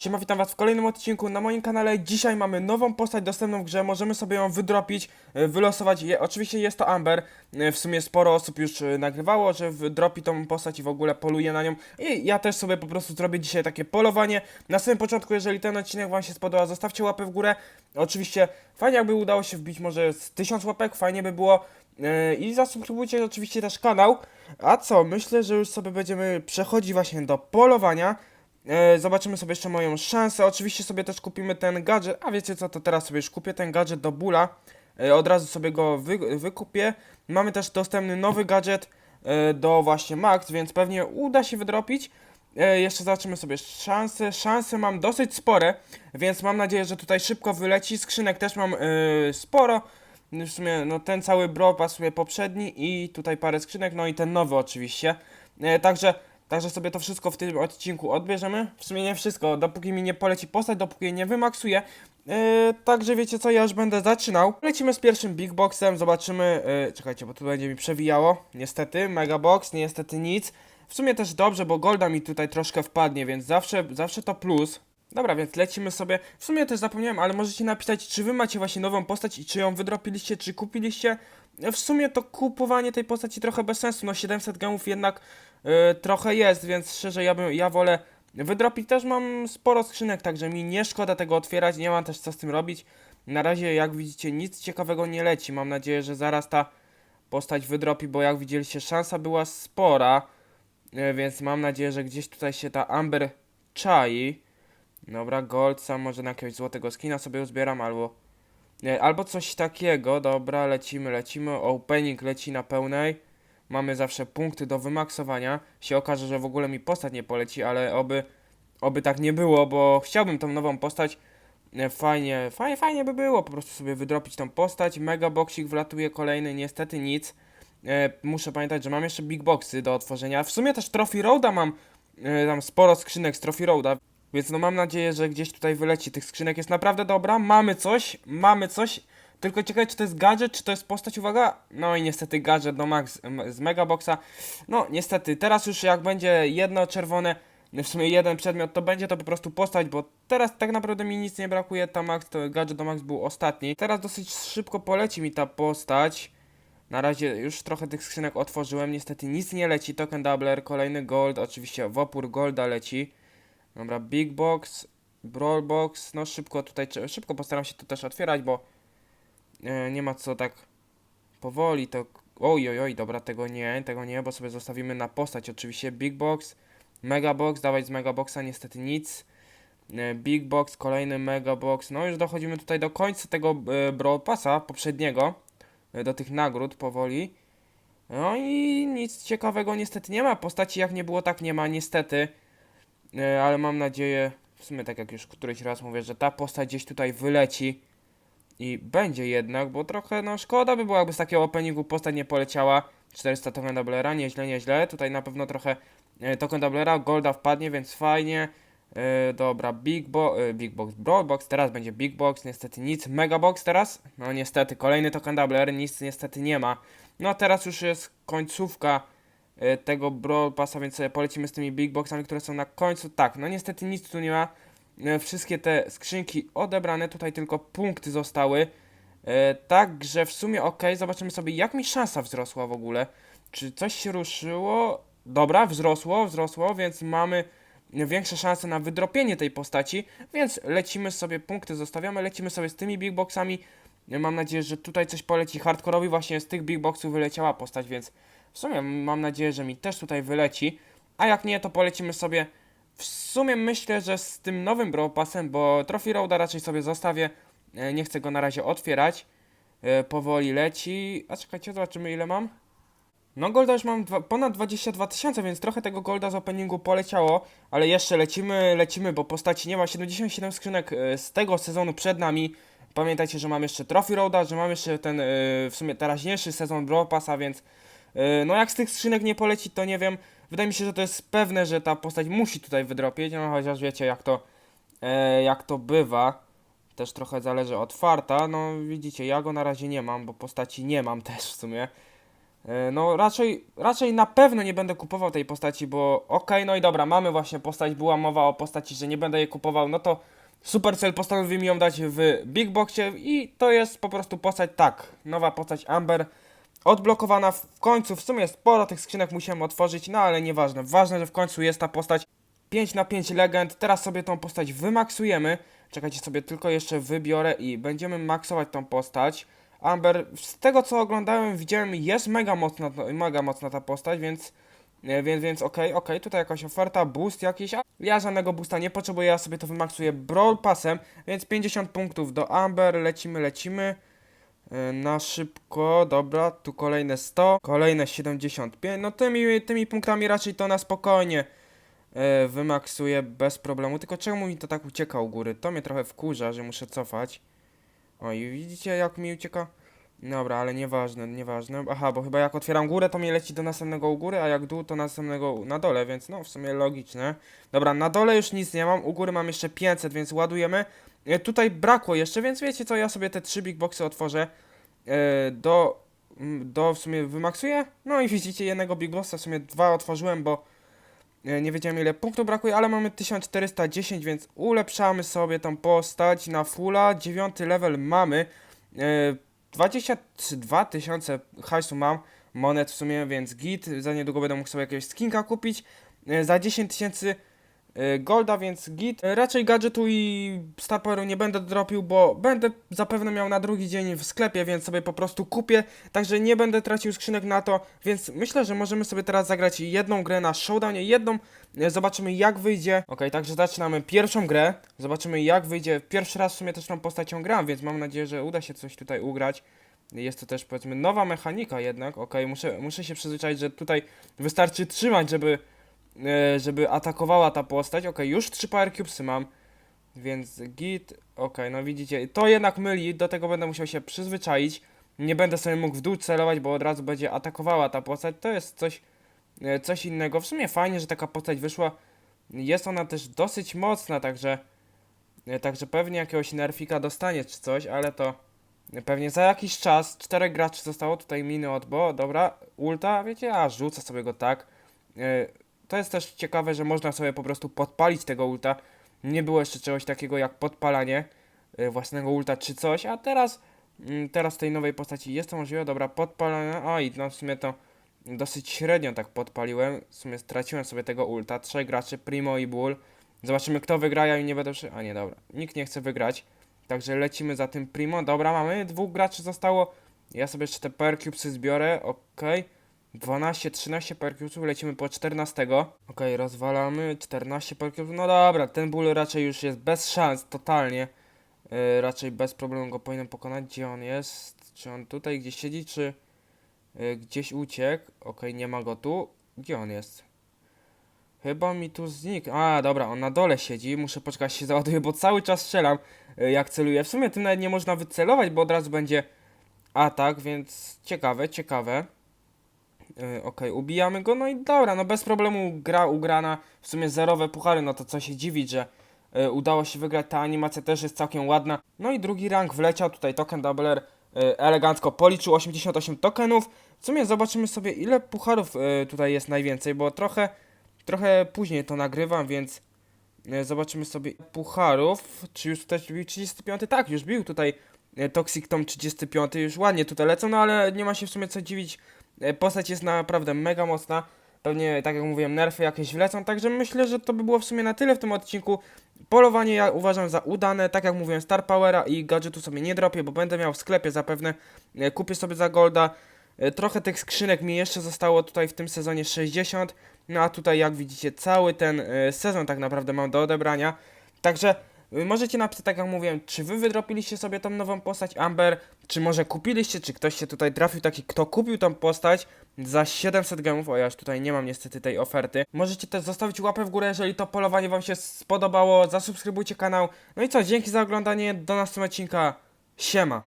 Siema, witam was w kolejnym odcinku na moim kanale. Dzisiaj mamy nową postać dostępną w grze, możemy sobie ją wydropić, e, wylosować. Je, oczywiście jest to Amber, E, w sumie sporo osób już e, nagrywało, że wydropi tą postać i w ogóle poluje na nią. I ja też sobie po prostu zrobię dzisiaj takie polowanie. Na samym początku, jeżeli ten odcinek wam się spodoba, zostawcie łapę w górę. Oczywiście fajnie jakby udało się wbić może z 1000 łapek, fajnie by było. I zasubskrybujcie oczywiście też kanał. A co, myślę, że już sobie będziemy przechodzić właśnie do polowania. E, zobaczymy sobie jeszcze moją szansę. Oczywiście sobie też kupimy ten gadżet. A wiecie co, to teraz sobie już kupię ten gadżet do bóla. E, od razu sobie go wy, wykupię. Mamy też dostępny nowy gadżet e, do właśnie Max, więc pewnie uda się wydropić. Jeszcze zobaczymy sobie szanse. Szanse mam dosyć spore, więc mam nadzieję, że tutaj szybko wyleci. Skrzynek też mam sporo. W sumie no, ten cały bro pasuje poprzedni i tutaj parę skrzynek, no i ten nowy oczywiście. Także Także sobie to wszystko w tym odcinku odbierzemy. W sumie nie wszystko, dopóki mi nie poleci postać, dopóki jej nie wymaksuję. Yy, także wiecie co, ja już będę zaczynał. Lecimy z pierwszym Big Boxem, zobaczymy. Yy, czekajcie, bo tu będzie mi przewijało. Niestety, Mega Box, niestety nic. W sumie też dobrze, bo Golda mi tutaj troszkę wpadnie, więc zawsze, zawsze to plus. Dobra, więc lecimy sobie. W sumie też zapomniałem, ale możecie napisać, czy wy macie właśnie nową postać i czy ją wydropiliście, czy kupiliście. W sumie to kupowanie tej postaci trochę bez sensu, no 700 gemów jednak y, trochę jest, więc szczerze ja bym, ja wolę wydropić. Też mam sporo skrzynek, także mi nie szkoda tego otwierać, nie mam też co z tym robić. Na razie, jak widzicie, nic ciekawego nie leci. Mam nadzieję, że zaraz ta postać wydropi, bo jak widzieliście, szansa była spora, y, więc mam nadzieję, że gdzieś tutaj się ta Amber czai. Dobra, gold, sam może na jakiegoś złotego skina sobie uzbieram, albo... Nie, albo coś takiego, dobra, lecimy, lecimy, opening leci na pełnej. Mamy zawsze punkty do wymaksowania. Się okaże, że w ogóle mi postać nie poleci, ale oby, oby tak nie było, bo chciałbym tą nową postać. E, Fajnie, fajnie, fajnie by było po prostu sobie wydropić tą postać. Mega boxik wlatuje kolejny, niestety nic. E, muszę pamiętać, że mam jeszcze big boxy do otworzenia. W sumie też Trophy Roada mam e, tam sporo skrzynek z Trophy Roada. Więc no mam nadzieję, że gdzieś tutaj wyleci. Tych skrzynek jest naprawdę dobra. Mamy coś, mamy coś. Tylko ciekawe, czy to jest gadżet, czy to jest postać, uwaga. No i niestety gadżet do Max z Megaboxa. No niestety, teraz już jak będzie jedno czerwone, w sumie jeden przedmiot, to będzie to po prostu postać, bo teraz tak naprawdę mi nic nie brakuje. Ta Max, to gadżet do Max był ostatni. Teraz dosyć szybko poleci mi ta postać. Na razie już trochę tych skrzynek otworzyłem, niestety nic nie leci. Token Doubler, kolejny gold, oczywiście w opór golda leci. Dobra, Big Box, Brawl Box, no szybko tutaj, szybko postaram się to też otwierać, bo e, nie ma co tak powoli, to, oj, oj, oj, dobra, tego nie, tego nie, bo sobie zostawimy na postać oczywiście, Big Box, Mega Box, dawać z Mega Boxa niestety nic, e, Big Box, kolejny Mega Box, no już dochodzimy tutaj do końca tego e, Brawl Passa poprzedniego, e, do tych nagród powoli, no i nic ciekawego niestety nie ma, postaci jak nie było, tak nie ma, niestety, ale mam nadzieję, w sumie tak jak już któryś raz mówię, że ta postać gdzieś tutaj wyleci i będzie jednak, bo trochę no szkoda by było, jakby z takiego openingu postać nie poleciała. 400 token doublera, nieźle, nieźle. Tutaj na pewno trochę e, token doublera, golda wpadnie, więc fajnie. E, dobra, big, bo e, big box, broad box, teraz będzie big box, niestety nic. Mega box teraz? No niestety, kolejny token doubler, nic niestety nie ma. No teraz już jest końcówka e, tego Brawl Passa, więc polecimy z tymi big boxami, które są na końcu. Tak, no niestety nic tu nie ma. E, Wszystkie te skrzynki odebrane, tutaj tylko punkty zostały. E, Także w sumie ok, zobaczymy sobie jak mi szansa wzrosła w ogóle. Czy coś się ruszyło? Dobra, wzrosło, wzrosło, więc mamy większe szanse na wydropienie tej postaci, więc lecimy sobie, punkty zostawiamy, lecimy sobie z tymi big boxami. Mam nadzieję, że tutaj coś poleci hardkorowi, właśnie z tych big boxów wyleciała postać, więc w sumie mam nadzieję, że mi też tutaj wyleci. A jak nie, to polecimy sobie. W sumie myślę, że z tym nowym Brawl Passem, bo Trophy Roada raczej sobie zostawię. e, Nie chcę go na razie otwierać. E, Powoli leci. A czekajcie, zobaczymy ile mam. No golda już mam dwa, ponad 22 tysiące, więc trochę tego golda z openingu poleciało, ale jeszcze lecimy, lecimy, bo postaci nie ma 77 skrzynek e, z tego sezonu przed nami. Pamiętajcie, że mam jeszcze Trophy Roada, że mam jeszcze ten w sumie teraźniejszy sezon Brawl Passa, więc no jak z tych skrzynek nie poleci, to nie wiem. Wydaje mi się, że to jest pewne, że ta postać musi tutaj wydropić, no chociaż wiecie jak to, e, jak to bywa. Też trochę zależy od farta, no widzicie, ja go na razie nie mam, bo postaci nie mam też w sumie. E, No raczej, raczej na pewno nie będę kupował tej postaci, bo okej, no i dobra, mamy właśnie postać, była mowa o postaci, że nie będę jej kupował, no to Supercell postanowił mi ją dać w Big Boxie i to jest po prostu postać, tak, nowa postać Amber, odblokowana. W końcu, w sumie sporo tych skrzynek musiałem otworzyć, no ale nieważne, ważne, że w końcu jest ta postać 5 na 5 legend, teraz sobie tą postać wymaksujemy, czekajcie sobie, tylko jeszcze wybiorę i będziemy maksować tą postać, Amber, z tego co oglądałem, widziałem, jest mega mocna, mega mocna ta postać, więc, e, więc, więc okej, okej, tutaj jakaś oferta, boost jakiś, ja żadnego boosta nie potrzebuję, ja sobie to wymaksuję Brawl Passem, więc 50 punktów do Amber, lecimy, lecimy, na szybko, dobra, tu kolejne 100, kolejne 75, no tymi, tymi punktami raczej to na spokojnie e, wymaksuję bez problemu, tylko czemu mi to tak ucieka u góry, to mnie trochę wkurza, że muszę cofać. O i widzicie jak mi ucieka? Dobra, ale nieważne, nieważne. Aha, bo chyba jak otwieram górę, to mi leci do następnego u góry, a jak dół, to następnego na dole, więc no w sumie logiczne. Dobra, na dole już nic nie mam, u góry mam jeszcze 500, więc ładujemy. E, tutaj brakło jeszcze, więc wiecie co, ja sobie te trzy big boxy otworzę. E, do, do w sumie wymaksuję. No i widzicie, jednego big boxa, w sumie dwa otworzyłem, bo e, nie wiedziałem ile punktów brakuje, ale mamy 1410, więc ulepszamy sobie tą postać na fulla. Dziewiąty level mamy. E, 22 tysiące hajsu mam, monet w sumie, więc git. Za niedługo będę mógł sobie jakiegoś skinka kupić. Za 10 tysięcy golda, więc git. E, Raczej gadżetu i Star Poweru nie będę dropił, bo będę zapewne miał na drugi dzień w sklepie, więc sobie po prostu kupię. Także nie będę tracił skrzynek na to, więc myślę, że możemy sobie teraz zagrać jedną grę na showdownie, jedną. E, Zobaczymy jak wyjdzie. Ok, także zaczynamy pierwszą grę. Zobaczymy jak wyjdzie. Pierwszy raz w sumie też tą postacią gram, więc mam nadzieję, że uda się coś tutaj ugrać. Jest to też powiedzmy nowa mechanika jednak. Ok, muszę, muszę się przyzwyczaić, że tutaj wystarczy trzymać, żeby, e, żeby atakowała ta postać. Ok, już 3 power cubesy mam. Więc git, ok, no widzicie, to jednak myli, do tego będę musiał się przyzwyczaić. Nie będę sobie mógł w dół celować, bo od razu będzie atakowała ta postać. To jest coś, e, coś innego. W sumie fajnie, że taka postać wyszła. Jest ona też dosyć mocna, także, e, także pewnie jakiegoś nerfika dostanie czy coś, ale to pewnie za jakiś czas. Czterech graczy zostało, tutaj miny od bo, dobra, ulta, wiecie, a rzucę sobie go tak. To jest też ciekawe, że można sobie po prostu podpalić tego ulta. Nie było jeszcze czegoś takiego jak podpalanie y, własnego ulta czy coś, a teraz, mm, teraz tej nowej postaci jest to możliwe. Dobra, podpalanie. Oj, no w sumie to dosyć średnio tak podpaliłem. W sumie straciłem sobie tego ulta. Trzech graczy, Primo i Bull. Zobaczymy kto wygra, ja nie będę przy... A nie, dobra. Nikt nie chce wygrać. Także lecimy za tym Primo. Dobra, mamy. Dwóch graczy zostało. Ja sobie jeszcze te Power Cubesy zbiorę. Okej. 12, 13 perkusów, lecimy po 14. Okej, rozwalamy, 14 perkusów. No dobra, ten ból raczej już jest bez szans, totalnie. Yy, raczej bez problemu go powinienem pokonać. Gdzie on jest? Czy on tutaj gdzieś siedzi, czy yy, gdzieś uciekł? Okej, nie ma go tu. Gdzie on jest? Chyba mi tu znikł. A, dobra, on na dole siedzi. Muszę poczekać, się załaduje, bo cały czas strzelam, yy, jak celuję. W sumie tym nawet nie można wycelować, bo od razu będzie atak, więc ciekawe, ciekawe. Yy, Okej, ubijamy go, no i dobra, no bez problemu gra ugrana, w sumie zerowe puchary, no to co się dziwić, że yy, udało się wygrać, ta animacja też jest całkiem ładna. No i drugi rank wleciał, tutaj token Double R yy, elegancko policzył 88 tokenów. W sumie zobaczymy sobie ile pucharów tutaj jest najwięcej, bo trochę, trochę później to nagrywam, więc zobaczymy sobie pucharów. Czy już tutaj bił 35? Tak, już bił tutaj Toxic Tom 35, już ładnie tutaj lecą, no ale nie ma się w sumie co dziwić, E, Postać jest naprawdę mega mocna. Pewnie, tak jak mówiłem, nerfy jakieś wlecą, także myślę, że to by było w sumie na tyle w tym odcinku. Polowanie ja uważam za udane, tak jak mówiłem, Star Powera i gadżetu sobie nie dropię, bo będę miał w sklepie zapewne. E, Kupię sobie za golda. E, Trochę tych skrzynek mi jeszcze zostało tutaj w tym sezonie 60, no a tutaj jak widzicie cały ten e, sezon tak naprawdę mam do odebrania. Także możecie napisać, tak jak mówiłem, czy wy wydropiliście sobie tą nową postać Amber, czy może kupiliście, czy ktoś się tutaj trafił taki, kto kupił tą postać za 700 gemów, o ja już tutaj nie mam niestety tej oferty. Możecie też zostawić łapę w górę, jeżeli to polowanie wam się spodobało, zasubskrybujcie kanał. No i co, dzięki za oglądanie, do następnego odcinka, siema!